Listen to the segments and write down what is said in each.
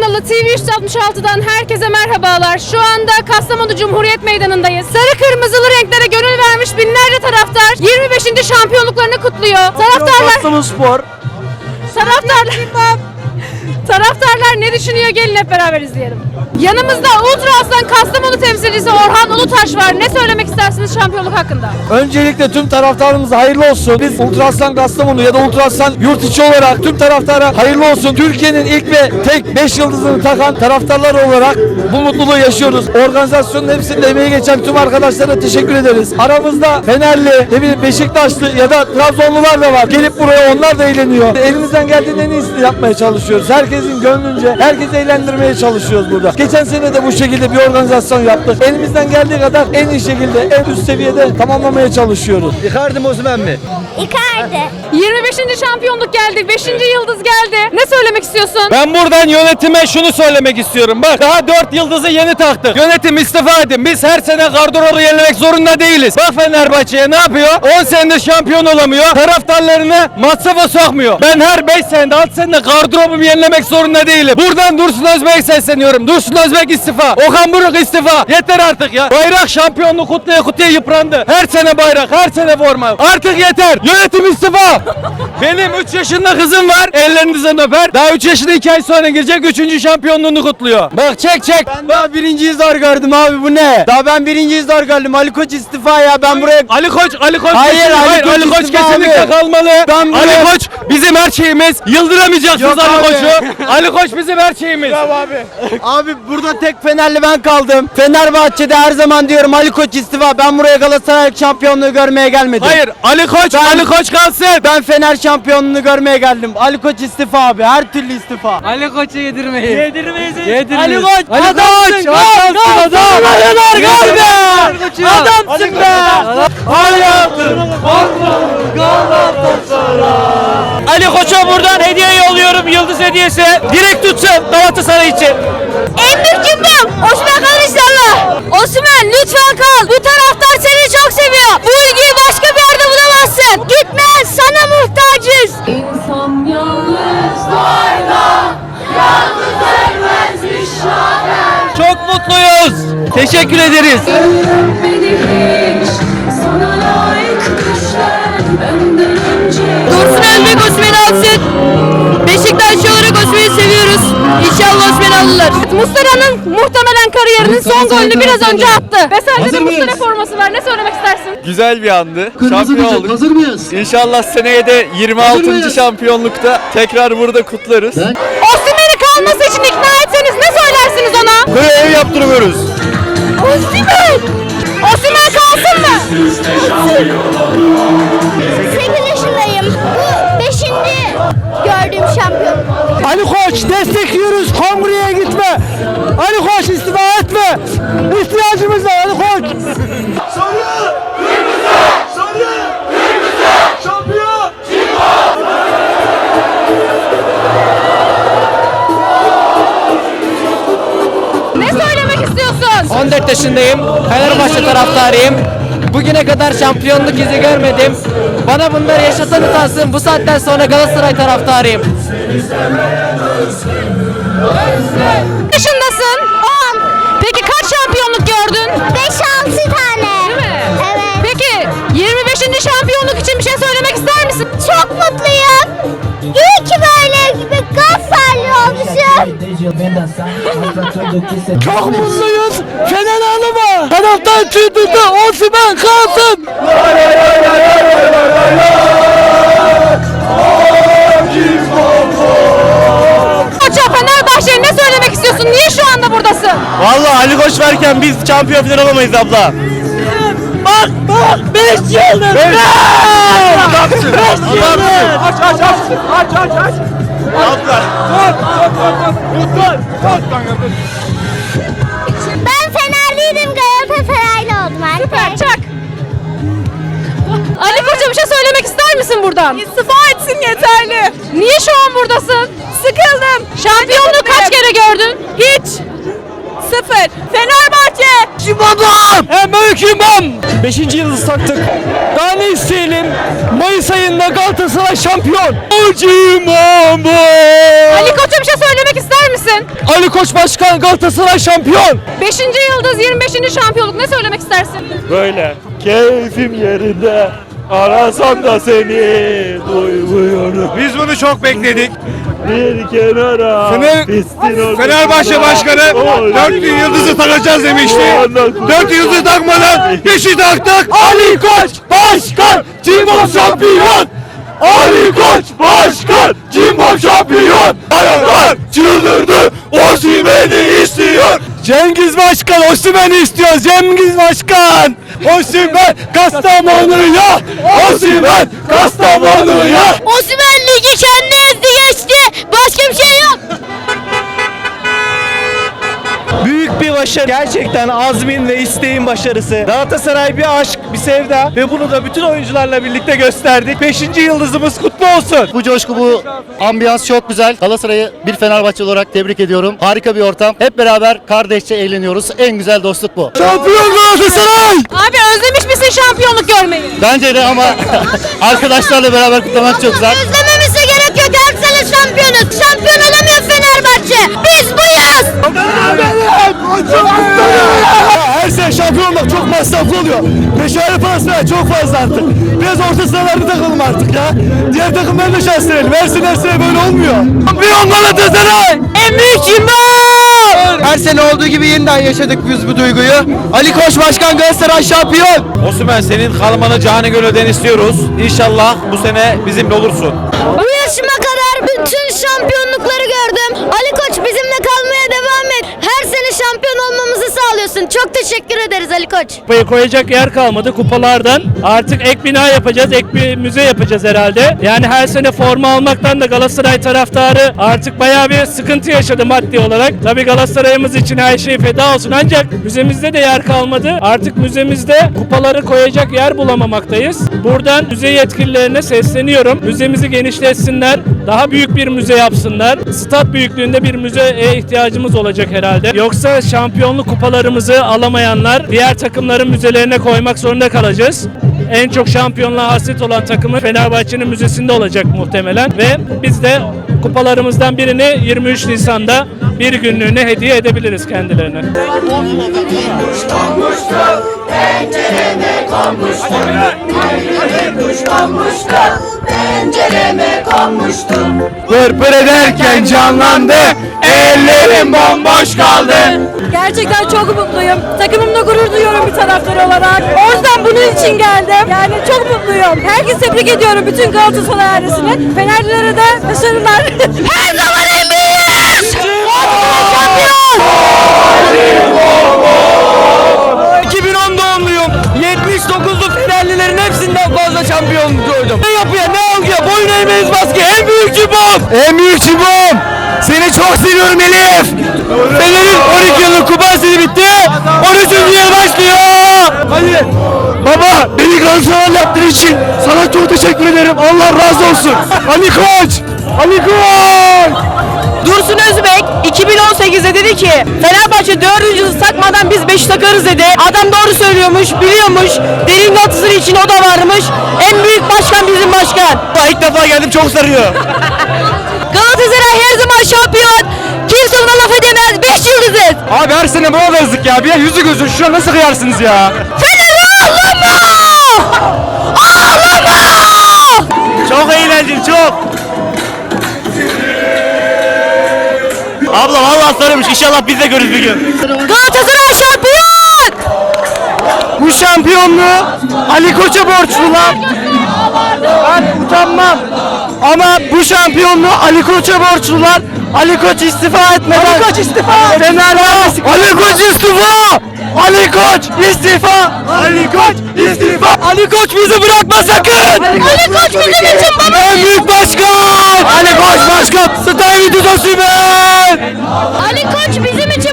kanalı TV 366'dan herkese merhabalar. Şu anda Kastamonu Cumhuriyet Meydanı'ndayız. Sarı kırmızılı renklere gönül vermiş binlerce taraftar 25. şampiyonluklarını kutluyor. Taraftarlar Kastamonu Spor. Taraftarlar Taraftarlar ne düşünüyor? Gelin hep beraber izleyelim. Yanımızda Ultra Aslan Kastamonu temsilcisi Orhan Ulutaş var. Ne söylemek istersiniz şampiyonluk hakkında? Öncelikle tüm taraftarımıza hayırlı olsun. Biz Ultrasan Kastamonu ya da Ultrasan yurt içi olarak tüm taraftara hayırlı olsun. Türkiye'nin ilk ve tek 5 yıldızını takan taraftarlar olarak bu mutluluğu yaşıyoruz. Organizasyonun hepsinde emeği geçen tüm arkadaşlara teşekkür ederiz. Aramızda Fenerli, ne Beşiktaşlı ya da Trabzonlular da var. Gelip buraya onlar da eğleniyor. Elimizden geldiğinde en iyisini yapmaya çalışıyoruz. Herkesin gönlünce, herkesi eğlendirmeye çalışıyoruz burada. Geçen sene de bu şekilde bir organizasyon yaptık. Elimizden geldiği kadar en iyi şekilde, en üst seviyede tamamlamaya çalışıyoruz. Icardi mi Osimhen mi? Icardi. 25. şampiyonluk geldi. 5. yıldız geldi. Ne söylemek istiyorsun? Ben buradan yönetime şunu söylemek istiyorum. Bak daha 4 yıldızı yeni taktık. Yönetim istifa edin. Biz her sene Gardural'ı yenilemek zorunda değiliz. Bak Fenerbahçe'ye ne yapıyor? 10 senedir şampiyon olamıyor. Taraftarlarını masrafa sokmuyor. Ben her 5 senede 6 senede Gardural'ı yenilemek zorunda değilim. Buradan Dursun Özbek'e sesleniyorum. Dursun Özbek istifa. Okan Buruk istifa. Yeter artık ya. Bayrak şampiyonluğu kutluya kutluya yıprandı. Her sene bayrak, her sene forma. Artık yeter. Yönetim istifa. Benim 3 yaşında kızım var. Ellerinizden öper. Daha 3 yaşında 2 ay sonra girecek 3. şampiyonluğunu kutluyor. Bak çek çek. Ben daha birinciyi zor gördüm abi bu ne? Daha ben birinciyi zor gördüm. Ali Koç istifa ya ben buraya... Ali Koç, Ali Koç Hayır, kesin- Ali hayır, Koç Ali Koç kesinlikle abi. kalmalı. Ben buraya- Ali Koç bizim her şeyimiz. Yıldıramayacaksınız Yok Ali. Koç'u. Ali Koç bizim her şeyimiz. Abi burada tek Fenerli ben kaldım. Fenerbahçe'de her zaman diyorum Ali Koç istifa. Ben buraya Galatasaray şampiyonluğu görmeye gelmedim. Hayır, Ali Koç, Ben- Ali Koç kalsın. Ben Fener şampiyonluğunu görmeye geldim. Ali Koç istifa abi. Her türlü istifa. Ali Koç'u yedirmeyin. Yedirmeyiz. Yedirmeyiz. Ali Koç, Ali adamsın, Koç, adamsın adam. gol be! Adamsın be! Ali Koç'a buradan hediye yolluyorum. Yıldız hediyesi. Direkt tutsun Galatasaray için. En büyük cümlem. Osman kal inşallah. Osman lütfen kal. Bu taraftar seni çok seviyor. Bu ilgiyi başka bir yerde bulamazsın. Gitme sana muhtacız. İnsan yalnızlarla yalnız ölmezmiş şaher Çok mutluyuz. Teşekkür ederiz. Özbek Osman'ı alsın. Beşiktaşlı olarak Osman'ı seviyoruz. İnşallah Osman alırlar. Muslera'nın muhtemelen kariyerinin son golünü biraz önce attı. Ve sende de? Muslera forması var. Ne söylemek istersin? Güzel bir andı. Kırmızı Şampiyon olduk. hazır mıyız? İnşallah seneye de Hazır 26. mıyız? şampiyonlukta tekrar burada kutlarız. Osimhen'i kalması için ikna etseniz ne söylersiniz ona? Böyle ev yaptırmıyoruz. Osimhen! Osimhen kalsın mı? 8 yaşındayım. Koç destekliyoruz. Kongreye gitme. Ali Koç istifa etme. İhtiyacımız var Ali Koç. Ne söylemek istiyorsun? 14 yaşındayım. Fenerbahçe taraftarıyım. Bugüne kadar şampiyonluk yüzü görmedim. Bana bunları yaşatan utansın. Bu saatten sonra Galatasaray taraftarıyım. Yaşındasın? 10. Peki kaç şampiyonluk gördün? 5-6 tane. Değil mi? Evet. Peki 25. şampiyonluk için bir şey söylemek ister misin? Çok mutluyum. İyi ki böyle bir Galatasaraylı olmuşum. Çok mutluyuz. Fener ağlama. Taraftan çıldırdı. Osman kalsın. Vallahi Ali Koç varken biz şampiyon falan olamayız abla. Bak bak 5 yıldır. 5 Adamsın. 5 yıldır. Aç aç aç. Aç aç aç. Abla. Ben Fenerliydim Galatasaraylı oldum artık. Çak. Ali Koç'a bir şey söylemek ister misin buradan? İstifa etsin yeterli. Niye şu an buradasın? Sıkıldım. Şampiyonluğu kaç kere gördün? Hiç. Sıfır. Fenerbahçe. babam. Hem büyük imam. Beşinci yıldız taktık. Daha ne isteyelim? Mayıs ayında Galatasaray şampiyon. Hacı imam. Ali Koç'a bir şey söylemek ister misin? misin? Ali Koç Başkan Galatasaray şampiyon. 5. yıldız 25. şampiyonluk ne söylemek istersin? Böyle keyfim yerinde arasam da seni duymuyorum. Biz bunu çok bekledik. Bir kenara Fener-. Fenerbahçe Başkanı. 4 yıldızı takacağız demişti. 4 yıldızı takmadan 5'i taktık. Ali Koç Başkan Cimbom şampiyon. Ali Koç Başkan Cimbom şampiyon. Hayatlar çıldırdı. Osimhen'i istiyor. Cengiz Başkan Osimhen'i istiyor. Cengiz Başkan. Osimhen Kastamonu'ya. Osimhen Kastamonu'ya. Osman Ligi kendi ezdi geçti. Başka bir şey başarı. Gerçekten azmin ve isteğin başarısı. Galatasaray bir aşk, bir sevda ve bunu da bütün oyuncularla birlikte gösterdik. 5. yıldızımız kutlu olsun. Bu coşku, bu ambiyans çok güzel. Galatasaray'ı bir Fenerbahçe olarak tebrik ediyorum. Harika bir ortam. Hep beraber kardeşçe eğleniyoruz. En güzel dostluk bu. Şampiyon Galatasaray. Abi özlemiş misin şampiyonluk görmeyi? Bence de ama arkadaşlarla beraber kutlamak çok güzel. Özlememize gerek yok. Her sene şampiyonuz. Şampiyon olamıyor Fenerbahçe. Biz buyuz. Her sene şampiyon olmak çok masraflı oluyor. Meşale parası çok fazla artık. Biraz orta sıralarda takalım artık ya. Diğer takımlara da şans verelim. Her sene her sene böyle olmuyor. Şampiyon Galatasaray! En büyük cimbom! Her sene olduğu gibi yeniden yaşadık biz bu duyguyu. Ali Koç Başkan Galatasaray şampiyon. Osman senin kalmanı canı gönülden istiyoruz. İnşallah bu sene bizimle olursun. Bu yaşıma kadar bütün şampiyonlukları gördüm. Ali Koç bizimle kalmaya devam et. Her sene şampiyon olmamızı sağlıyorsun. Çok teşekkür ederiz Ali Koç. Kupayı koyacak yer kalmadı kupalardan. Artık ek bina yapacağız, ek bir müze yapacağız herhalde. Yani her sene forma almaktan da Galatasaray taraftarı artık bayağı bir sıkıntı yaşadı maddi olarak. Tabii Galatasaray'ımız için her şey feda olsun ancak müzemizde de yer kalmadı. Artık müzemizde kupaları koyacak yer bulamamaktayız. Buradan müze yetkililerine sesleniyorum. Müzemizi genişletsinler, daha büyük bir müze yapsınlar. Stat büyüklüğünde bir müzeye ihtiyacımız olacak herhalde. Yoksa şampiyonluk kupalarımızı alamayanlar diğer takımların müzelerine koymak zorunda kalacağız. En çok şampiyonluğa hasret olan takımı Fenerbahçe'nin müzesinde olacak muhtemelen ve biz de kupalarımızdan birini 23 Nisan'da bir günlüğüne hediye edebiliriz kendilerine. Pırpır ederken canlandı. Ellerim bomboş kaldı. Gerçekten çok mutluyum. Takımımla gurur duyuyorum bir taraftar olarak. O yüzden bunun için geldim. Yani çok mutluyum. Herkesi tebrik ediyorum bütün Galatasaray ailesini. Fenerlilere de başarılar. Her zaman büyüğüz! Şampiyon! Galatasaray yaptığın için sana çok teşekkür ederim. Allah razı olsun. Ali Koç. Ali Koç. Dursun Özbek 2018'de dedi ki Fenerbahçe 4. yıldız takmadan biz 5 takarız dedi. Adam doğru söylüyormuş, biliyormuş. Derin Galatasaray için o da varmış. En büyük başkan bizim başkan. İlk defa geldim çok sarıyor. Galatasaray her zaman şampiyon. Kimse buna laf edemez. 5 yıldızız. Abi her sene buna yazdık ya. Bir yüzü gözü şuna nasıl kıyarsınız ya? Eğlendim çok. Abla vallahi sarılmış. İnşallah biz de görürüz bir gün. Galatasaray şampiyon! Bu şampiyonluğu Ali Koç'a borçlular. Ben utanmam. Ama bu şampiyonluğu Ali Koç'a borçlular. Ali Koç istifa etmeden. Ali Koç istifa. Fenerbahçe. Ali Koç istifa. Ali Koç istifa. Ali Koç istifa. Ali Koç bizi bırakma sakın. Ali Koç bizim için baba. En büyük başkan. Ali Koç başkan. Stavridis Osimhen. Ali Koç bizim için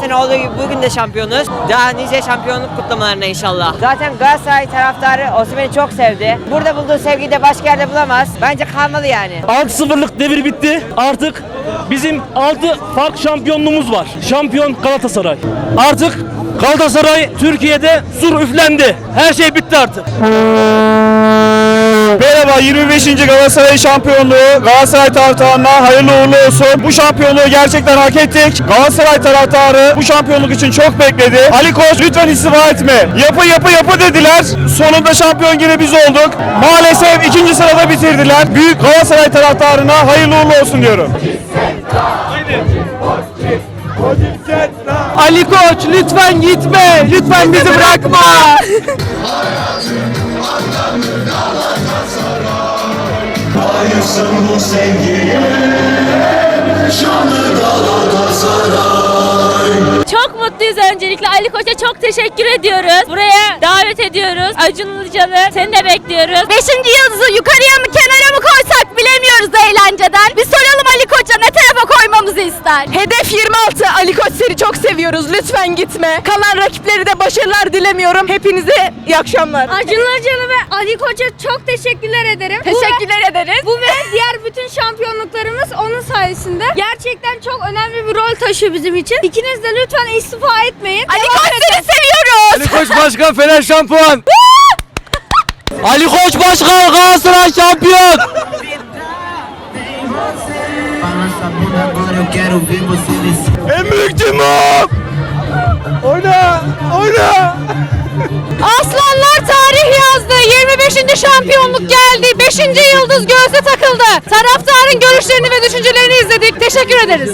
sene olduğu gibi bugün de şampiyonuz. Daha nice şampiyonluk kutlamalarına inşallah. Zaten Galatasaray taraftarı Osimhen'i çok sevdi. Burada bulduğu sevgiyi de başka yerde bulamaz. Bence kalmalı yani. 6-0'lık devir bitti. Artık bizim 6 fark şampiyonluğumuz var. Şampiyon Galatasaray. Artık Galatasaray Türkiye'de sur üflendi. Her şey bitti artık. Merhaba 25. Galatasaray şampiyonluğu Galatasaray taraftarına hayırlı uğurlu olsun. Bu şampiyonluğu gerçekten hak ettik. Galatasaray taraftarı bu şampiyonluk için çok bekledi. Ali Koç lütfen istifa etme. Yapı yapı yapı dediler. Sonunda şampiyon yine biz olduk. Maalesef ikinci sırada bitirdiler. Büyük Galatasaray taraftarına hayırlı uğurlu olsun diyorum. Ali Koç lütfen gitme. Lütfen bizi bırakma. Hayırsın bu sevgiye Şanlı Galatasaray Çok mutluyuz öncelikle. Ali Koç'a çok teşekkür ediyoruz. Buraya davet ediyoruz. Acun Ilıcalı seni de bekliyoruz. Beşinci yıldızı yukarıya mı kenara mı koysak bilemiyoruz eğlenceden. Bir soralım Ali Koç'a ne tarafa koymamızı ister. Hedef 26. Ali Koç seni çok seviyoruz. Lütfen gitme. Kalan rakipleri de başarılar dilemiyorum. Hepinize iyi akşamlar. Acun Ilıcalı ve Ali Koç'a çok teşekkürler ederim. Teşekkürler ederiz. Bu ve diğer bütün şampiyonluklarımız onun sayesinde. Gerçekten çok önemli bir rol taşıyor bizim için. İkiniz de lütfen istifa etmeyin. Ali Koç seni seviyoruz. Ali Koç başkan Fener şampiyon. Ali Koç başkan Galatasaray şampiyon. En büyük timum! Oyna! Oyna! Aslanlar tarih yazdı. 25. şampiyonluk geldi. 5. yıldız göğse takıldı. Taraftarın görüşlerini ve düşüncelerini izledik. Teşekkür ederiz.